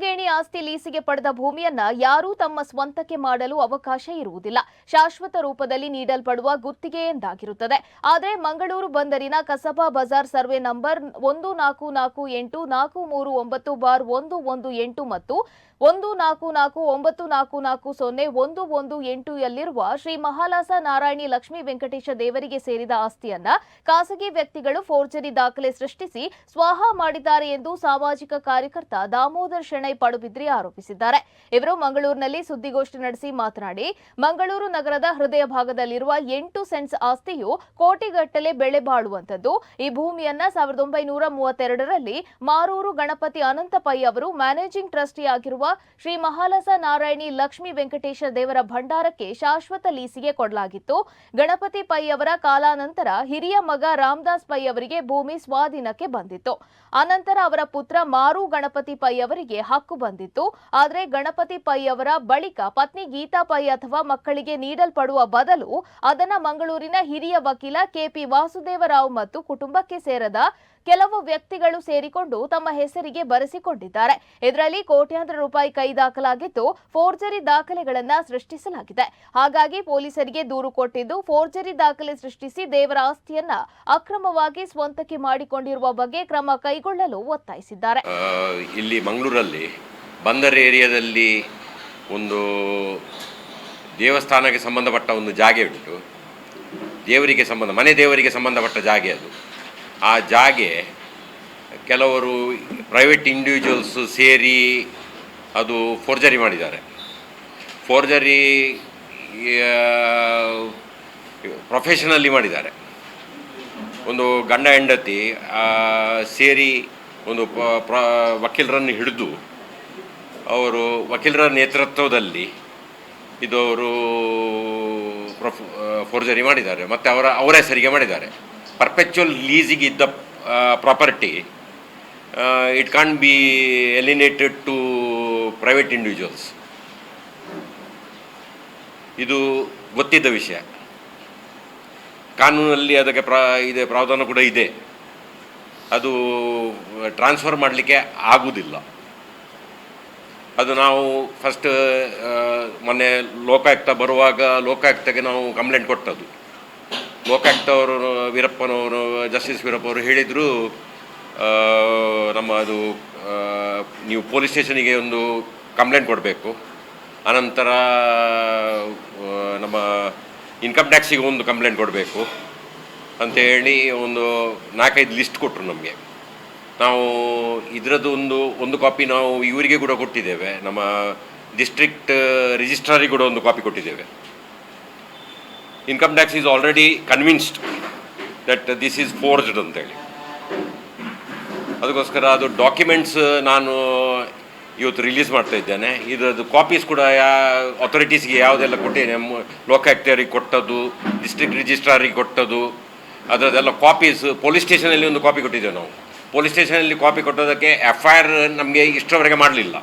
ಕಾಮಗೇಣಿ ಆಸ್ತಿ ಲೀಸಿಗೆ ಪಡೆದ ಭೂಮಿಯನ್ನ ಯಾರೂ ತಮ್ಮ ಸ್ವಂತಕ್ಕೆ ಮಾಡಲು ಅವಕಾಶ ಇರುವುದಿಲ್ಲ. ಶಾಶ್ವತ ರೂಪದಲ್ಲಿ ನೀಡಲ್ಪಡುವ ಗುತ್ತಿಗೆ ಎಂದಾಗಿರುತ್ತದೆ ಆದರೆ ಮಂಗಳೂರು ಬಂದರಿನ ಕಸಬಾ ಬಜಾರ್ ಸರ್ವೆ ನಂಬರ್ ಒಂದು ನಾಲ್ಕು ನಾಲ್ಕು ಎಂಟು ನಾಲ್ಕು ಮೂರು ಒಂಬತ್ತು ಬಾರ್ ಒಂದು ಒಂದು ಎಂಟು ಮತ್ತು ಒಂದು ನಾಲ್ಕು ನಾಲ್ಕು ಒಂಬತ್ತು ನಾಲ್ಕು ನಾಲ್ಕು ಸೊನ್ನೆ ಒಂದು ಒಂದು ಎಂಟು ಯಲ್ಲಿರುವ ಶ್ರೀ ಮಹಾಲಾಸ ನಾರಾಯಣಿ ಲಕ್ಷ್ಮೀ ವೆಂಕಟೇಶ ದೇವರಿಗೆ ಸೇರಿದ ಆಸ್ತಿಯನ್ನ ಖಾಸಗಿ ವ್ಯಕ್ತಿಗಳು ಫೋರ್ಜರಿ ದಾಖಲೆ ಸೃಷ್ಟಿಸಿ ಸ್ವಾಹ ಮಾಡಿದ್ದಾರೆ ಎಂದು ಸಾಮಾಜಿಕ ಕಾರ್ಯಕರ್ತ ದಾಮೋದರ್ ಶೆಣೈ ಪಡುಬಿದ್ರಿ ಆರೋಪಿಸಿದ್ದಾರೆ. ಇವರು ಮಂಗಳೂರಿನಲ್ಲಿ ಸುದ್ದಿಗೋಷ್ಠಿ ನಡೆಸಿ ಮಾತನಾಡಿ, ಮಂಗಳೂರು ನಗರದ ಹೃದಯ ಭಾಗದಲ್ಲಿರುವ ಎಂಟು ಸೆಂಟ್ಸ್ ಆಸ್ತಿಯು ಕೋಟಿಗಟ್ಟಲೆ ಬೆಳೆ ಬಾಳುವಂಥದ್ದು. ಈ ಭೂಮಿಯನ್ನ ಸಾವಿರದ ಒಂಬೈನೂರ ಮೂವತ್ತೆರಡರಲ್ಲಿ ಮಾರೂರು ಗಣಪತಿ ಅನಂತಪೈ ಅವರು ಮ್ಯಾನೇಜಿಂಗ್ ಟ್ರಸ್ಟಿಯಾಗಿರುವ ಶ್ರೀ ಮಹಾಲಸ ನಾರಾಯಣಿ ಲಕ್ಷ್ಮೀ ವೆಂಕಟೇಶ ದೇವರ ಭಂಡಾರಕ್ಕೆ ಶಾಶ್ವತ ಲೀಸಿಗೆ ಕೊಡಲಾಗಿತ್ತು. ಗಣಪತಿ ಪೈ ಅವರ ಕಾಲಾನಂತರ ಹಿರಿಯ ಮಗ ರಾಮದಾಸ್ ಪೈ ಅವರಿಗೆ ಭೂಮಿ ಸ್ವಾಧೀನಕ್ಕೆ ಬಂದಿತ್ತು. ಅನಂತರ ಅವರ ಪುತ್ರ ಮಾರು ಗಣಪತಿ ಪೈ ಅವರಿಗೆ ಹಕ್ಕು ಬಂದಿತ್ತು. ಆದರೆ ಗಣಪತಿ ಪೈ ಅವರ ಬಳಿಕ ಪತ್ನಿ ಗೀತಾ ಪೈ ಅಥವಾ ಮಕ್ಕಳಿಗೆ ನೀಡಲ್ಪಡುವ ಬದಲು ಅದನ್ನ ಮಂಗಳೂರಿನ ಹಿರಿಯ ವಕೀಲ ಕೆಪಿ ವಾಸುದೇವರಾವ್ ಮತ್ತು ಕುಟುಂಬಕ್ಕೆ ಸೇರದ ಕೆಲವು ವ್ಯಕ್ತಿಗಳು ಸೇರಿಕೊಂಡು ತಮ್ಮ ಹೆಸರಿಗೆ ಬರೆಸಿಕೊಂಡಿದ್ದಾರೆ. ಇದರಲ್ಲಿ ಕೋಟ್ಯಾಂತರ ರೂಪಾಯಿ ಕೈ ದಾಖಲಾಗಿದ್ದು, ಫೋರ್ಜರಿ ದಾಖಲೆಗಳನ್ನ ಸೃಷ್ಟಿಸಲಾಗಿದೆ. ಹಾಗಾಗಿ ಪೊಲೀಸರಿಗೆ ದೂರು ಕೊಟ್ಟಿದ್ದು, ಫೋರ್ಜರಿ ದಾಖಲೆ ಸೃಷ್ಟಿಸಿ ದೇವರ ಆಸ್ತಿಯನ್ನ ಅಕ್ರಮವಾಗಿ ಸ್ವಂತಕ್ಕೆ ಮಾಡಿಕೊಂಡಿರುವ ಬಗ್ಗೆ ಕ್ರಮ ಕೈಗೊಳ್ಳಲು ಒತ್ತಾಯಿಸಿದ್ದಾರೆ. ಇಲ್ಲಿ ಮಂಗಳೂರಲ್ಲಿ ಬಂದರ್ ಏರಿಯಾದಲ್ಲಿ ಒಂದು ದೇವಸ್ಥಾನಕ್ಕೆ ಸಂಬಂಧಪಟ್ಟ ಒಂದು ಜಾಗೆ ಉಂಟು. ದೇವರಿಗೆ ಸಂಬಂಧ, ಮನೆ ದೇವರಿಗೆ ಸಂಬಂಧಪಟ್ಟ ಜಾಗೆ ಅದು. ಆ ಜಾಗೆ ಕೆಲವರು ಪ್ರೈವೇಟ್ ಇಂಡಿವಿಜುವಲ್ಸ್ ಸೇರಿ ಅದು ಫೋರ್ಜರಿ ಮಾಡಿದ್ದಾರೆ. ಫೋರ್ಜರಿ ಪ್ರೊಫೆಷನಲ್ಲಿ ಮಾಡಿದ್ದಾರೆ. ಒಂದು ಗಂಡ ಹೆಂಡತಿ ಸೇರಿ ಒಂದು ಪ್ರ, ವಕೀಲರನ್ನು ಹಿಡಿದು ಅವರು ವಕೀಲರ ನೇತೃತ್ವದಲ್ಲಿ ಇದು ಅವರು ಪ್ರೊಫ್ ಫೋರ್ಜರಿ ಮಾಡಿದ್ದಾರೆ. ಮತ್ತು ಅವರ ಅವರ ಹೆಸರಿಗೆ ಮಾಡಿದ್ದಾರೆ. ಪರ್ಪೆಚುವಲ್ ಲೀಸಿಗೆ ಇದ್ದ property it can be alienated to private individuals ಇದು ಗೊತ್ತಿದ್ದ ವಿಷಯ. ಕಾನೂನಲ್ಲಿ ಅದಕ್ಕೆ ಪ್ರಾ, ಇದೆ, ಪ್ರಾವಧಾನ ಕೂಡ ಇದೆ. ಅದು ಟ್ರಾನ್ಸ್ಫರ್ ಮಾಡಲಿಕ್ಕೆ ಆಗುವುದಿಲ್ಲ ಅದು ನಾವು ಫಸ್ಟ್ ಮೊನ್ನೆ ಲೋಕಾಯುಕ್ತ ಬರುವಾಗ ಲೋಕಾಯುಕ್ತಕ್ಕೆ ನಾವು ಕಂಪ್ಲೇಂಟ್ ಕೊಟ್ಟದ್ದು. ಲೋಕಾಯುಕ್ತ ಅವರು ವೀರಪ್ಪನವರು, ಜಸ್ಟಿಸ್ ವೀರಪ್ಪ ಅವರು ಹೇಳಿದರು ನಮ್ಮ ಅದು ನೀವು ಪೊಲೀಸ್ ಸ್ಟೇಷನಿಗೆ ಒಂದು ಕಂಪ್ಲೇಂಟ್ ಕೊಡಬೇಕು. ಅನಂತರ ನಮ್ಮ ಇನ್ಕಮ್ ಟ್ಯಾಕ್ಸಿಗೆ ಒಂದು ಕಂಪ್ಲೇಂಟ್ ಕೊಡಬೇಕು ಅಂತ ಹೇಳಿ ಒಂದು ನಾಲ್ಕೈದು ಲಿಸ್ಟ್ ಕೊಟ್ಟರು ನಮಗೆ. ನಾವು ಇದರದ್ದು ಒಂದು ಒಂದು ಕಾಪಿ ನಾವು ಇವರಿಗೆ ಕೂಡ ಕೊಟ್ಟಿದ್ದೇವೆ. ನಮ್ಮ ಡಿಸ್ಟ್ರಿಕ್ಟ್ ರಿಜಿಸ್ಟ್ರಾರಿಗೆ ಕೂಡ ಒಂದು ಕಾಪಿ ಕೊಟ್ಟಿದ್ದೇವೆ. Income tax is already convinced that this is forged ಅಂತೇಳಿ. ಅದಕ್ಕೋಸ್ಕರ ಅದು ಡಾಕ್ಯುಮೆಂಟ್ಸ್ ನಾನು ಇವತ್ತು ರಿಲೀಸ್ ಮಾಡ್ತಾ ಇದ್ದೇನೆ. ಇದರದ್ದು ಕಾಪೀಸ್ ಕೂಡ ಯಾ ಅಥಾರಿಟೀಸ್ಗೆ ಯಾವುದೆಲ್ಲ ಕೊಟ್ಟಿದ್ದೇನೆ ಲೋಕಾಯುಕ್ತರಿಗೆ ಕೊಟ್ಟದ್ದು ಡಿಸ್ಟ್ರಿಕ್ಟ್ ರಿಜಿಸ್ಟ್ರಾರಿಗೆ ಕೊಟ್ಟದ್ದು, ಅದರದ್ದೆಲ್ಲ ಕಾಪೀಸ್ ಪೊಲೀಸ್ ಸ್ಟೇಷನಲ್ಲಿ ಒಂದು ಕಾಪಿ ಕೊಟ್ಟಿದ್ದೇವೆ ನಾವು. ಪೊಲೀಸ್ ಸ್ಟೇಷನಲ್ಲಿ ಕಾಪಿ ಕೊಟ್ಟೋದಕ್ಕೆ ಎಫ್ ಐ ಆರ್ ನಮಗೆ ಇಷ್ಟರವರೆಗೆ ಮಾಡಲಿಲ್ಲ.